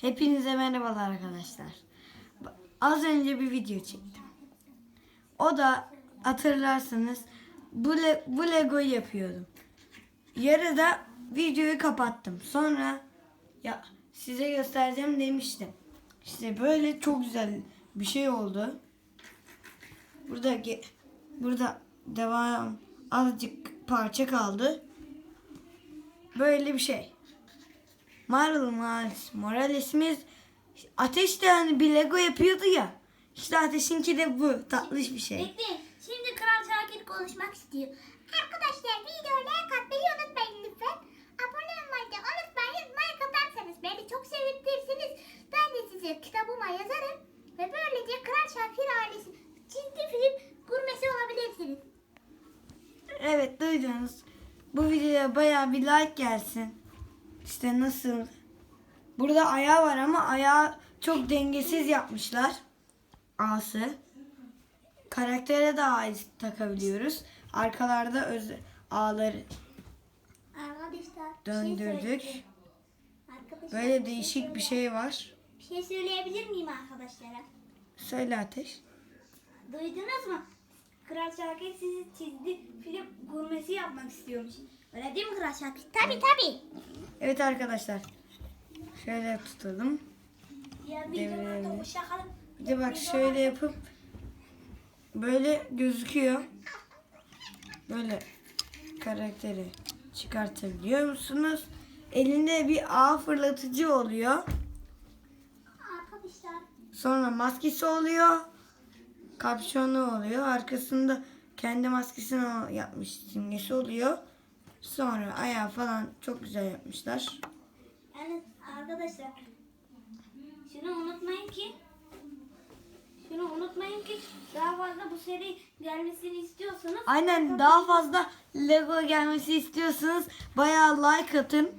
Hepinize merhabalar arkadaşlar. Az önce bir video çektim. O da hatırlarsanız bu, le- bu Lego'yu yapıyordum. Yarıda videoyu kapattım. Sonra ya size göstereceğim demiştim. İşte böyle çok güzel bir şey oldu. Burada burada devam azıcık parça kaldı. Böyle bir şey. Marvel Miles Morales'imiz Ateş de hani bir Lego yapıyordu ya. İşte Ateş'inki de bu. Tatlış bir şey. Bekleyin. Şimdi Kral Şakir konuşmak istiyor. Arkadaşlar videoya like atmayı unutmayın lütfen. Abone olmayı da unutmayın. Like atarsanız beni çok sevindirirsiniz. Ben de size kitabıma yazarım. Ve böylece Kral Şakir ailesi çizgi film gurmesi olabilirsiniz. Evet duydunuz. Bu videoya bayağı bir like gelsin. İşte nasıl? Burada ayağı var ama ayağı çok dengesiz yapmışlar. A'sı. Karaktere de A takabiliyoruz. Arkalarda öz bir şey döndürdük. Böyle değişik bir şey var. Bir şey söyleyebilir miyim arkadaşlara? Söyle Ateş. Duydunuz mu? Kral Şakir sizi çizdi film gurmesi yapmak istiyormuş. Öyle değil mi Kral Şakir? Tabi tabi. Evet arkadaşlar. Şöyle tutalım. Devirelim. Bir de bak şöyle yapıp böyle gözüküyor. Böyle karakteri çıkartabiliyor musunuz? Elinde bir ağ fırlatıcı oluyor. Sonra maskesi oluyor. Kapşonu oluyor. Arkasında kendi maskesini yapmış simgesi oluyor. Sonra ayağı falan çok güzel yapmışlar. yani arkadaşlar şunu unutmayın ki şunu unutmayın ki daha fazla bu seri gelmesini istiyorsanız Aynen daha fazla Lego gelmesi istiyorsanız bayağı like atın.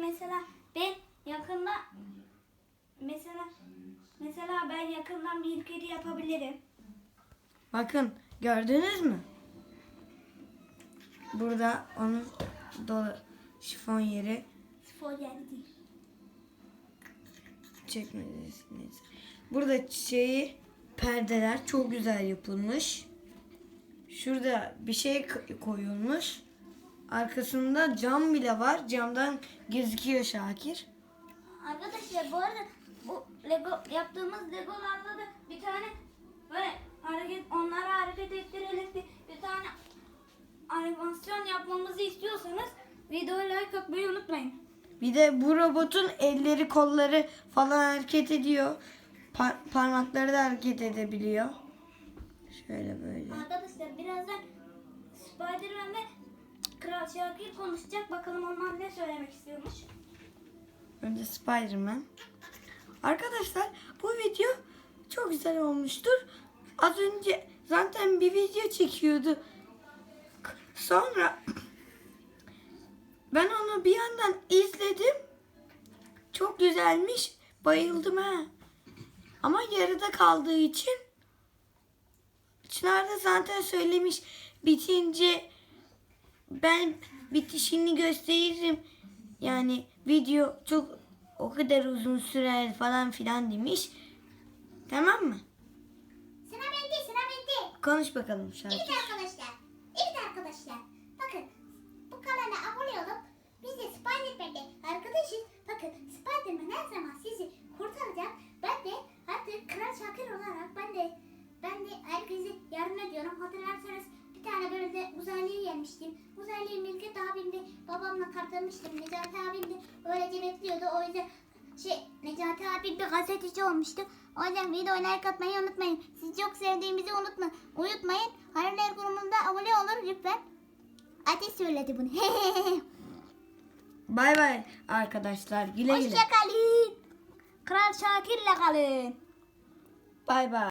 mesela ben yakında mesela mesela ben yakından bir kedi yapabilirim. Bakın gördünüz mü? Burada onun dolu şifon yeri Folyer değil. çekmediniz. Neyse. Burada çiçeği perdeler çok güzel yapılmış. Şurada bir şey koyulmuş. Arkasında cam bile var. Camdan gözüküyor Şakir. Arkadaşlar bu arada bu Lego yaptığımız Legolarla da bir tane böyle hareket onları animasyon yapmamızı istiyorsanız videoya like atmayı unutmayın. Bir de bu robotun elleri kolları falan hareket ediyor. Pa- parmakları da hareket edebiliyor. Şöyle böyle. Arkadaşlar birazdan Spider-Man ve Kral Şakir konuşacak. Bakalım onlar ne söylemek istiyormuş. Önce Spider-Man. Arkadaşlar bu video çok güzel olmuştur. Az önce zaten bir video çekiyordu. Sonra ben onu bir yandan izledim. Çok güzelmiş. Bayıldım ha. Ama yarıda kaldığı için Çınar da zaten söylemiş bitince ben bitişini gösteririm. Yani video çok o kadar uzun sürer falan filan demiş. Tamam mı? Sıra bende, sıra bende. Konuş bakalım şarkı. Evet arkadaşlar. Evet arkadaşlar. Bakın bu kanala abone olup biz de Spider-Man'le arkadaşız. Bakın Spider-Man her zaman sizi kurtaracak. Ben de artık Kral Şakir olarak ben de ben de yardım ediyorum. Hatırlarsanız bir tane bölümde uzaylıyı yenmiştim. Uzaylıyı Milket abim de babamla kartlamıştım. Necati abim de öylece bekliyordu. O yüzden şey Necati abim bir gazeteci olmuştu. O yüzden videoya like atmayı unutmayın. Sizi çok sevdiğimizi unutma, unutmayın. Haberler grubunda abone olun lütfen. Ateş söyledi bunu. Bay bay arkadaşlar. Güle güle. Hoşça kalın. Kral Şakir'le kalın. Bay bay.